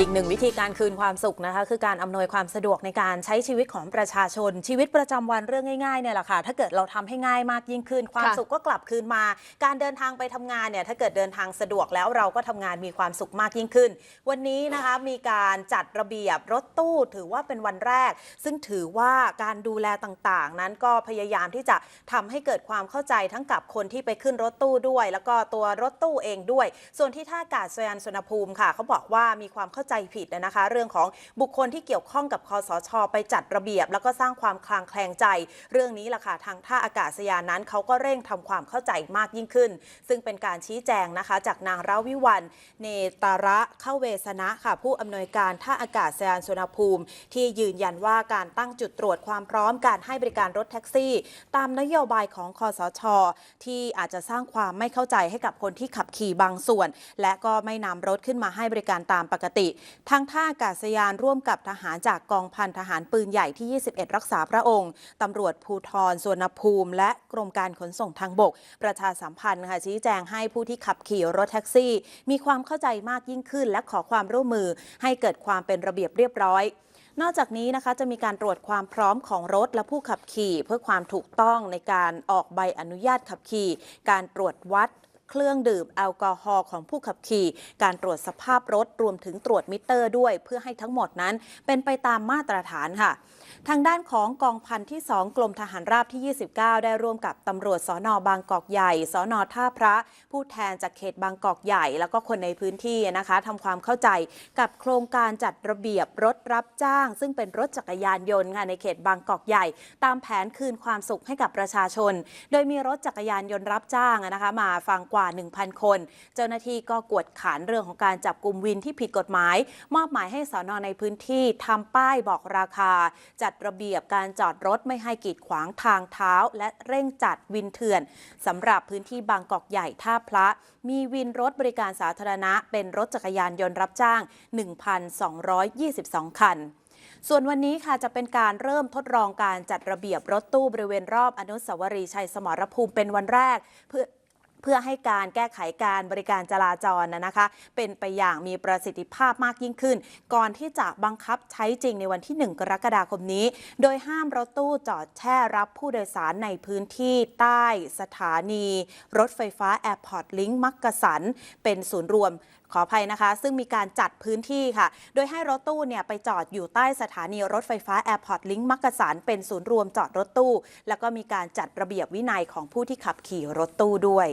อีกหนึ่งวิธีการคืนความสุขนะคะ คือการอำนวยความสะดวกในการใช้ชีวิตของประชาชน ชีวิตประจำวันเรื่องง่ายๆเนี่ยแหละค่ะถ้าเกิดเราทำให้ง่ายมากยิ่งขึ้น ความค่ะสุขก็กลับคืนมา การเดินทางไปทำงานเนี่ยถ้าเกิดเดินทางสะดวกแล้วเราก็ทำงานมีความสุขมากยิ่งขึ้น วันนี้นะคะมีการจัดระเบียบรถตู้ถือว่าเป็นวันแรก ซึ่งถือว่าการดูแลต่างๆ นั้นก็พยายามที่จะทำให้เกิดความเข้าใจทั้งกับคนที่ไปขึ้นรถตู้ด้วย แล้วก็ตัวรถตู้เองด้วย ส่วนที่ท่าอากาศยานสุวรรณภูมิค่ะเขาบอกว่ามีความเข้าใจผิดนะคะ เรื่องของบุคคลที่เกี่ยวข้องกับคอสช ไปจัดระเบียบ แล้วก็สร้างความคลางแคลงใจ เรื่องนี้ล่ะค่ะทางท่าอากาศยานนั้นเขาก็เร่งทำความเข้าใจมากยิ่งขึ้น ซึ่งเป็นการชี้แจงนะคะ จากนางราวิวันเนตาระเข้าเวสนะค่ะ ผู้อำนวยการท่าอากาศยานสุวรรณภูมิ ที่ยืนยันว่าการตั้งจุดตรวจความพร้อมการให้บริการรถแท็กซี่ ตามนโยบายของคอสช ที่อาจจะสร้างความไม่เข้าใจให้กับคนที่ขับขี่บางส่วน และก็ไม่นำรถขึ้นมาให้บริการตามปกติทางท่าอากาศยานร่วมกับทหารจากกองพันทหารปืนใหญ่ที่ 21 รักษาพระองค์ตำรวจภูทรสวนภูมิ และกรมการขนส่งทางบก ประชาสัมพันธ์ค่ะชี้แจงให้ผู้ที่ขับขี่รถแท็กซี่ มีความเข้าใจมากยิ่งขึ้น และขอความร่วมมือให้เกิดความเป็นระเบียบเรียบร้อยนอกจากนี้นะคะจะมีการตรวจความพร้อมของรถและผู้ขับขี่ เพื่อความถูกต้องในการออกใบอนุญาตขับขี่ การตรวจวัด เครื่องดื่มแอลกอฮอล์ของผู้ขับขี่ การตรวจสภาพรถรวมถึงตรวจมิเตอร์ด้วย เพื่อให้ทั้งหมดนั้นเป็นไปตามมาตรฐานค่ะ ทางด้านของกองพันที่ 2 กรมทหารราบที่ 29 ได้ร่วมกับตำรวจสอนอบางกอกใหญ่ สอนอท่าพระ ผู้แทนจากเขตบางกอกใหญ่ แล้วก็คนในพื้นที่นะคะทำความเข้าใจกับโครงการจัดระเบียบรถรับจ้าง ซึ่งเป็นรถจักรยานยนต์ค่ะในเขตบางกอกใหญ่ ตามแผนคืนความสุขให้กับประชาชน โดยมีรถจักรยานยนต์รับจ้างนะคะมาฟังว่า 1,000 คน เจ้าหน้าที่ก็กวดขันเรื่องของการจับกลุ่มวินที่ผิดกฎหมาย มอบหมายให้สอนอในพื้นที่ทำป้ายบอกราคา จัดระเบียบการจอดรถไม่ให้กีดขวางทางเท้า และเร่งจัดวินเถื่อนสำหรับพื้นที่บางกอกใหญ่ท่าพระ มีวินรถบริการสาธารณะ เป็นรถจักรยานยนต์รับจ้าง 1,222 คันส่วนวันนี้ค่ะจะเป็นการเริ่มทดลองการจัดระเบียบรถตู้บริเวณรอบอนุสาวรีย์ชัยสมรภูมิเป็นวันแรก เพื่อ พื่อให้การแก้ไขการบริการจราจรนะนะคะ เป็นไปอย่างมีประสิทธิภาพมากยิ่งขึ้น ก่อนที่จะบังคับใช้จริงในวันที่ 1 กรกฎาคมนี้ โดยห้ามรถตู้จอดแช่รับผู้โดยสารในพื้นที่ใต้สถานี รถไฟฟ้าแอร์พอร์ตลิงก์มักกะสัน เป็นศูนย์รวมขออภัยนะคะ ซึ่งมีการจัดพื้นที่ค่ะ โดยให้รถตู้เนี่ยไปจอดอยู่ใต้สถานีรถไฟฟ้าแอร์พอร์ตลิงก์มักกะสันเป็นศูนย์รวมจอดรถตู้ แล้วก็มีการจัดระเบียบวินัยของผู้ที่ขับขี่รถตู้ด้วย